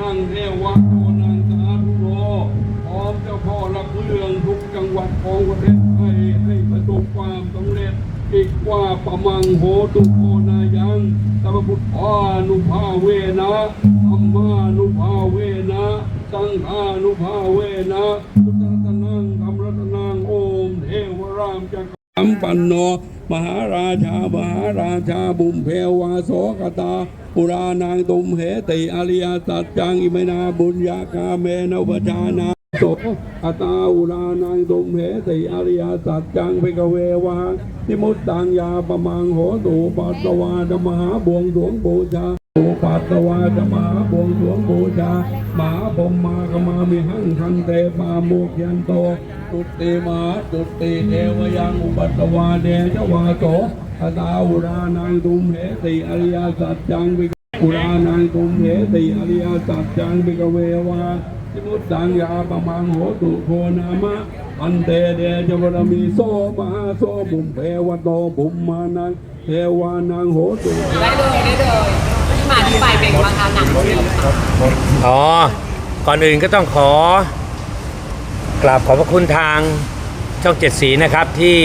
นั่งเทวาโตนังสาธุโรพร้อมเจ้าพ่อหลักเมืองทุกจังหวัดของประเทศไทยให้ประสบความสำเร็จอีกว่าประมังโหตุโกนายังสัพพุทธานุภาเวนะธรรมานุภาเวนะสังฆานุภาเวนะพุทธรัตนังธรรมรัตนังโอมเทวรามจักรัมปันโน มหาราชามหาราชาบุมเพวาโสกตาปุรานางตุมเหติอริยสัจจังอิมนาบุญญาคาเมนอุปชานาโสอตาอุรานางตุมเหติอริยสัจจังเปกเววาทิมุตตังยาปมังโหตูปัสวาดมหาบวงสวงบูชา ปัสวาจมหาบวงสวงบูชามาพรหมากมามิหังคันเตปาโมกยันโตตุติมาตุติเทวยังอุปัสวาเดชวาโตอาตาอุรานังตุมเหติอริยสัจจังวิอุรานังตุมเหติอริยสัจจังวิกเววาสมุตังยาปมังโหตุโคนามะอันเตเดจวรมีโสมาโสบุมเพวโตบุมมานังเทวานังโหตุได้เลยได้เลย ที่มาที่ไปเป็นมาทางหนังเรื่องค่ะอ๋อ ก่อนอื่นก็ต้องขอกราบขอบพระคุณทางช่องเจ็ดสีนะครับที่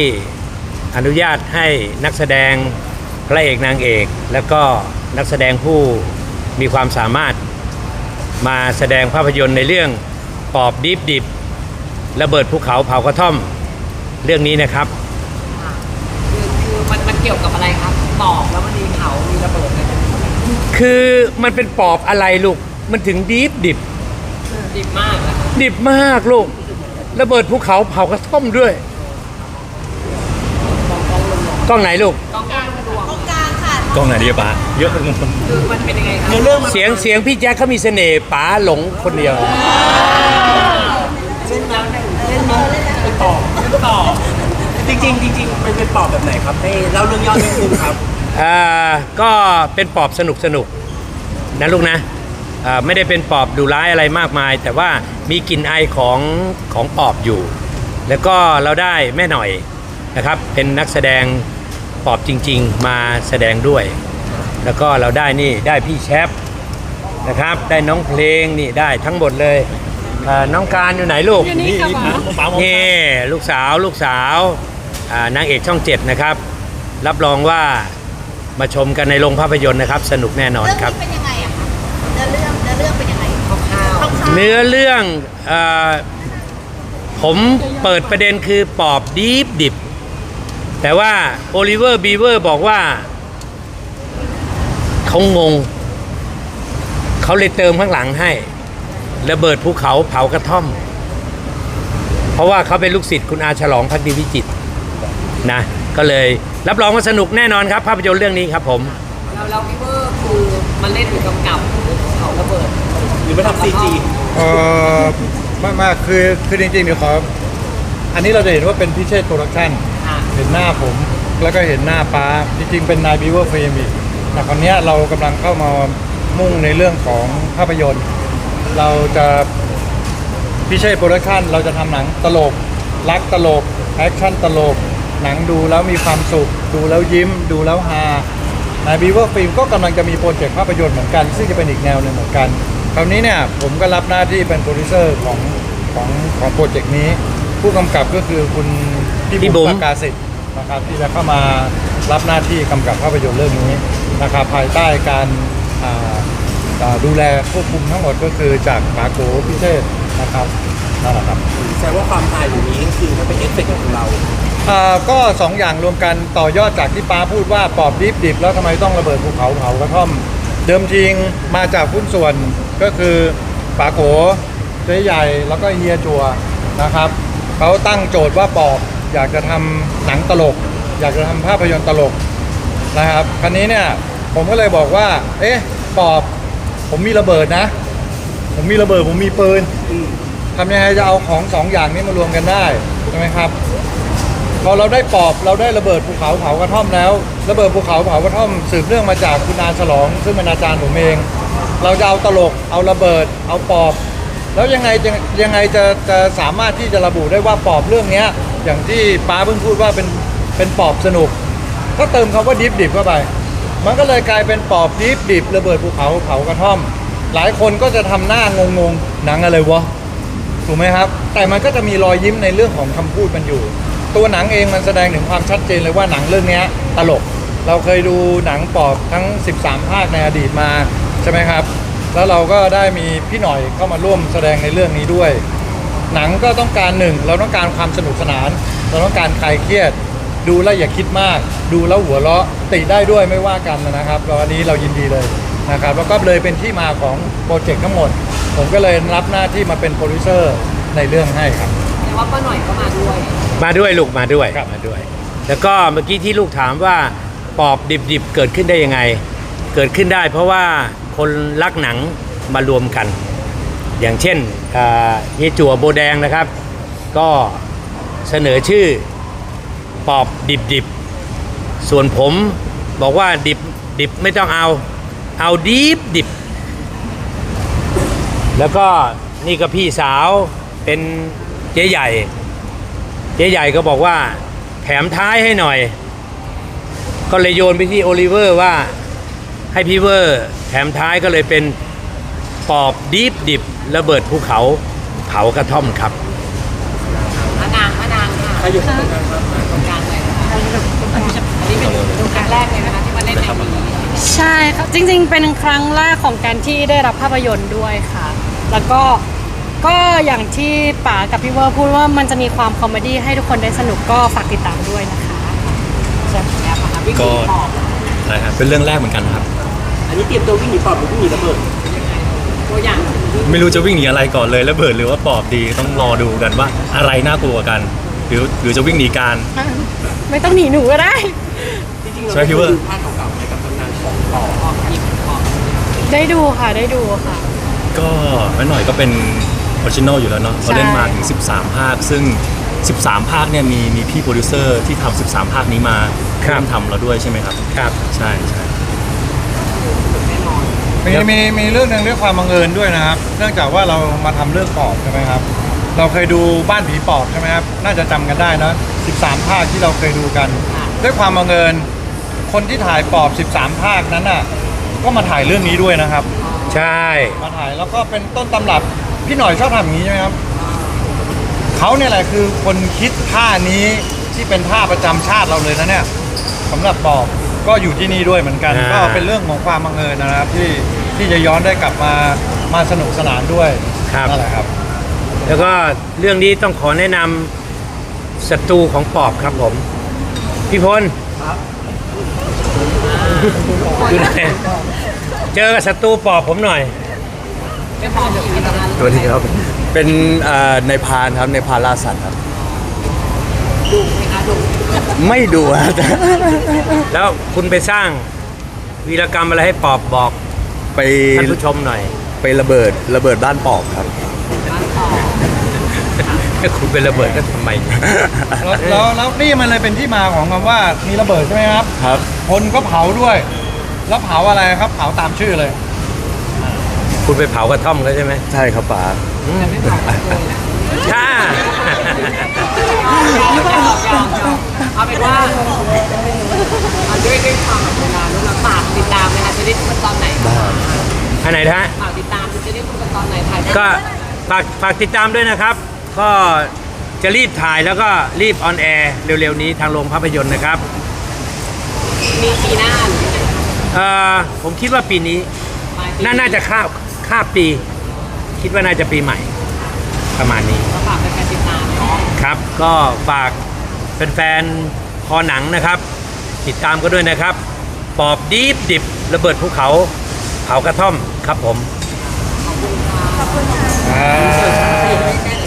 อนุญาตให้นักแสดงพระเอกนางเอก แล้วก็นักแสดงผู้มีความสามารถมาแสดงภาพยนตร์ในเรื่องปอบดิบดิบระเบิดภูเขาเผากระท่อมเรื่องนี้นะครับ คือคือมันมันเกี่ยวกับอะไรครับบอกแล้วมันมีเผามีระเบิดอะไรกัน คือมันเป็นปอบอะไรลูก มันถึงดิบดิบ ดิบมากอะดิบมากลูก ระเบิดภูเขาเผากระท่อมด้วย กล้องไหนลูกกองกลางดวงกล้องไหนดีอะปะเยอะมากคือมันเป็นยังไงครับเรื่องเสียงเสียงพี่แจ๊คเขามีเสน่ห์ป๋าหลงคนเดียว เล่นแล้วเนี่ยเล่นนี้เป็นต่อเป็นต่อจริงๆจริงๆมันเป็นปอบแบบไหนครับให้เล่าเรื่องย่อนิดนึงครับ อ่าก็เป็นปอบสนุกสนุกนะลูกนะอ่าไม่ได้เป็นปอบดุร้ายอะไรมากมาย แต่ว่ามีกลิ่นไอของของปอบอยู่ แล้วก็เราได้แม่หน่อยนะครับ เป็นนักแสดงปอบจริง ๆ มาแสดงด้วย แล้วก็เราได้นี่ได้พี่แชปนะครับ ได้น้องเพลงนี่ได้ทั้งหมดเลยอ่าน้องการอยู่ไหนลูกนี่นี่ป๋าผมนี่ลูกสาวลูกสาวอ่านางเอกช่องเจ็ดนะครับ รับรองว่า มาชมกันในโรงภาพยนตร์นะครับ สนุกแน่นอนเรื่องครับ นี้เป็นยังไงอะคะเนื้อเรื่องเนื้อเรื่องเป็นยังไงคร่าวคร่าวๆเนื้อเรื่องเออผมเปิดประเด็นคือปอบดิบดิบ แต่ว่าโอลิเวอร์บีเวอร์บอกว่า เขางง เขาเลยเติมข้างหลังให้ระเบิดภูเขาเผากระท่อม เพราะว่าเขาเป็นลูกศิษย์คุณอาฉลองพักดีวิจิตรนะ ก็เลยรับรองว่าสนุกแน่นอนครับภาพยนตร์เรื่องนี้ครับผมๆแล้วแล้วพี่เวอร์คือมันเล่นหรือกำกับเผาระเบิดหรือไม่ทำซีจีเออไมากมากคือคือจริงๆเดี๋ยวขออันนี้เราจะเห็นว่าเป็นพิเชษโปรดักชั่นค่ะเห็นหน้าผม แล้วก็เห็นหน้าป้าจริงๆเป็นนายบีเวอร์เฟรมอีกแต่คราวเนี้ยเรากำลังเข้ามามุ่งในเรื่องของภาพยนตร์ เราจะพิเชษโปรดักชั่นเราจะทำหนังตลก รักตลก แอคชั่นตลก หนังดูแล้วมีความสุข ดูแล้วยิ้ม ดูแล้วฮานายบีเวอร์ฟิล์มก็กำลังจะมีโปรเจกต์ภาพยนตร์เหมือนกัน ซึ่งจะเป็นอีกแนวหนึ่งเหมือนกัน คราวนี้เนี่ยผมก็รับหน้าที่เป็นโปรดิวเซอร์ของของของโปรเจกต์นี้ ผู้กำกับก็คือคุณพี่พี่บุ๋บุ๋มมประกาศิษย์นะครับที่จะเข้ามารับหน้าที่กำกับภาพยนตร์เรื่องนี้นะครับภายใต้การอ่าอ่าดูแลควบคุมทั้งหมดก็คือจากปาโกพิเชษนะครับ นั่นแหละครับแสดงว่าความตายอยู่นี้คือมันเป็นเอฟเฟกต์ของเราอ่าก็สองอย่างรวมกันต่อยอดจากที่ป้าพูดว่าปอบดิบดิบแล้วทำไมต้องระเบิดภูเขาเผากระท่อม เดิมทีงมาจากหุ้นส่วนก็คือป๋าโกเจ๊ใหญ่แล้วก็เฮียจัวนะครับเขาตั้งโจทย์ว่าปอบอยากจะทำหนังตลก อยากจะทำภาพยนตร์ตลกนะครับคราวนี้เนี่ยผมก็เลยบอกว่า เอ๊ะปอบ ผมมีระเบิดนะ ผมมีระเบิดผมมีปืน ทำยังไงจะเอาของสองอย่างนี้มารวมกันได้ใช่ไหมครับ พอเราได้ปอบเราได้ระเบิดภูเขาเผากระท่อมแล้ว ระเบิดภูเขาเผากระท่อมสืบเนื่องมาจากคุณอาฉลอง ซึ่งเป็นอาจารย์ผมเอง เราจะเอาตลกเอาระเบิด เอาปอบ แล้วยังไงจะยังไงจะจะสามารถที่จะระบุได้ว่าปอบเรื่องเนี้ย อย่างที่ป้าเพิ่งพูดว่าเป็นเป็นปอบสนุก ก็เติมคำว่าดิบดิบเข้าไป มันก็เลยกลายเป็นปอบดิบดิบระเบิดภูเขาเผากระท่อม หลายคนก็จะทำหน้างงงหนังอะไรวะ ถูกไหมครับ แต่มันก็จะมีรอยยิ้มในเรื่องของคำพูดมันอยู่ ตัวหนังเองมันแสดงถึงความชัดเจนเลยว่าหนังเรื่องเนี้ยตลก เราเคยดูหนังปอบทั้ง 13 ภาคในอดีตมาใช่ไหมครับ แล้วเราก็ได้มีพี่หน่อยเข้ามาร่วมแสดงในเรื่องนี้ด้วย หนังก็ต้องการหนึ่งเราต้องการความสนุกสนาน เราต้องการคลายเครียด ดูแล้วอย่าคิดมาก ดูแล้วหัวเราะติได้ด้วยไม่ว่ากันนะครับแล้วอันนี้เรายินดีเลย นะครับแล้วก็เลยเป็นที่มาของโปรเจกต์ทั้งหมด ผมก็เลยรับหน้าที่มาเป็นโปรดิวเซอร์ในเรื่องให้ครับ แต่ว่าป้าหน่อยก็มาด้วย มาด้วยลูกมาด้วยครับ มาด้วย แล้วก็เมื่อกี้ที่ลูกถามว่าปอบดิบๆเกิดขึ้นได้ยังไง เกิดขึ้นได้เพราะว่าคนรักหนังมารวมกัน อย่างเช่นอ่าเฮียจั่วโบแดงนะครับ ก็เสนอชื่อปอบดิบๆส่วนผมบอกว่าดิบดิบไม่ต้องเอา เอาดิบดิบ แล้วก็นี่ก็พี่สาวเป็นเจ๊ใหญ่ เจ๊ใหญ่ก็บอกว่า แถมท้ายให้หน่อย ก็เลยโยนไปที่โอลิเวอร์ว่าให้พี่เวอร์แถมท้ายก็เลยเป็นปอบดิบดิบระเบิดภูเขาเผากระท่อมครับมานางมานางค่ะใครอยู่ตรงกลางครับตรงกลางเลยนะคะอันนี้เป็นดูครั้งแรกเลยนะคะที่มาเล่นในนี้ ใช่ครับจริงๆ เป็นครั้งแรกของการที่ได้รับภาพยนตร์ด้วยค่ะ แล้วก็ก็อย่างที่ป๋ากับพี่เวอร์พูดว่ามันจะมีความคอมเมดี้ให้ทุกคนได้สนุกก็ฝากติดตามด้วยนะคะใช่ไหมคะวิ่งหก็นีปอบใช่ครับเป็นเรื่องแรกเหมือนกันครับ อันนี้เตรียมตัววิ่งหนีปอบหรือวิ่งหนีระเบิดตัวอย่างไม่รู้จะวิ่งหนีอะไรก่อนเลยระเบิดหรือว่าปอบดีต้องรอดูกันว่าอะไรน่ากลัวกว่ากัน หรือหรือจะวิ่งหนีการ ไม่ต้องหนีหนูก็ได้จริงๆเราใช่ไหมพี่เวอร์ดูภาคำนานของปอบปอบหยิบปอบได้ดูค่ะได้ดูค่ะ ก็แม่หน่อยก็เป็นออริจินอลอยู่แล้วเนาะเขาเล่นมาถึง 13 ภาค ซึ่ง 13 ภาคเนี่ยมีมีพี่โปรดิวเซอร์ที่ทำ13 ภาคนี้มาครับ ร่วมทำเราด้วยใช่ไหมครับ ครับใช่ใช่ แน่นอนมีมีมีเรื่องหนึ่งด้วยความบังเอิญด้วยนะครับ เนื่องจากว่าเรามาทำเรื่องปอบใช่ไหมครับ เราเคยดูบ้านผีปอบใช่ไหมครับ น่าจะจำกันได้นะ13 ภาคที่เราเคยดูกัน ด้วยความบังเอิญ คนที่ถ่ายปอบ 13 ภาคนั้นน่ะ ก็มาถ่ายเรื่องนี้ด้วยนะครับ ใช่ มาถ่ายแล้วก็เป็นต้นตำรับพี่หน่อยชอบทำอย่างนี้ใช่ไหมครับเขาเนี่ยแหละคือคนคิดท่านี้ที่เป็นท่าประจำชาติเราเลยนะเนี่ยสำหรับปอบก็อยู่ที่นี่ด้วยเหมือนกัน อ่า ก็เป็นเรื่องของความบังเอิญนะครับ ที่ที่จะย้อนได้กลับมามาสนุกสนานด้วยครับ นั่นแหละครับ แล้วก็เรื่องนี้ต้องขอแนะนำศัตรูของปอบครับผม พี่พล อยู่ไหนเจอกับศัตรูปอบผมหน่อยไม่ปอบผีตำนานสวัสดีครับเป็นเอ่อในพรานครับในพรานล่าสัตว์ครับดุไหมคะดุไม่ดูครับแล้วคุณไปสร้างวีรกรรมอะไรให้ปอบบอกไปท่านผู้ชมหน่อยไประเบิดระเบิดบ้านปอบครับบ้านปอบ ให้คุณไประเบิดก็ทำไม แล้วแล้วแล้วนี่มันเลยเป็นที่มาของคำว่ามีระเบิดใช่ไหมครับ ครับ คนก็เผาด้วย แล้วเผาอะไรครับเผาตามชื่อเลย คุณไปเผากระท่อมเขาใช่ไหมใช่ครับป๋าแต่ไม่ปอบกันเลยจ้าเอาเป็นว่าเอาด้วยด้วยความแบบเวลาแล้วเราฝากติดตามนะคะจะได้ดูกันตอนไหนคะอันไหนท่ะฝากติดตามจะได้ดูกันตอนไหนถ่ายได้ ก็ฝากฝากติดตามด้วยนะครับ ก็จะรีบถ่ายแล้วก็รีบออนแอร์เร็วๆนี้ทางโรงภาพยนตร์นะครับ มีปีหน้าหรือยังไงคะเอ่อผมคิดว่าปีนี้ปลายปีน่าน่าจะข้าบข้าบปี คิดว่าน่าจะปีใหม่ ประมาณนี้ก็ฝากเป็นการติดตามเนาะครับ ก็ฝากแฟนๆคอหนังนะครับ ติดตามก็ด้วยนะครับ ปอบดีบดิบระเบิดภูเขาเผากระท่อมครับผมอ่า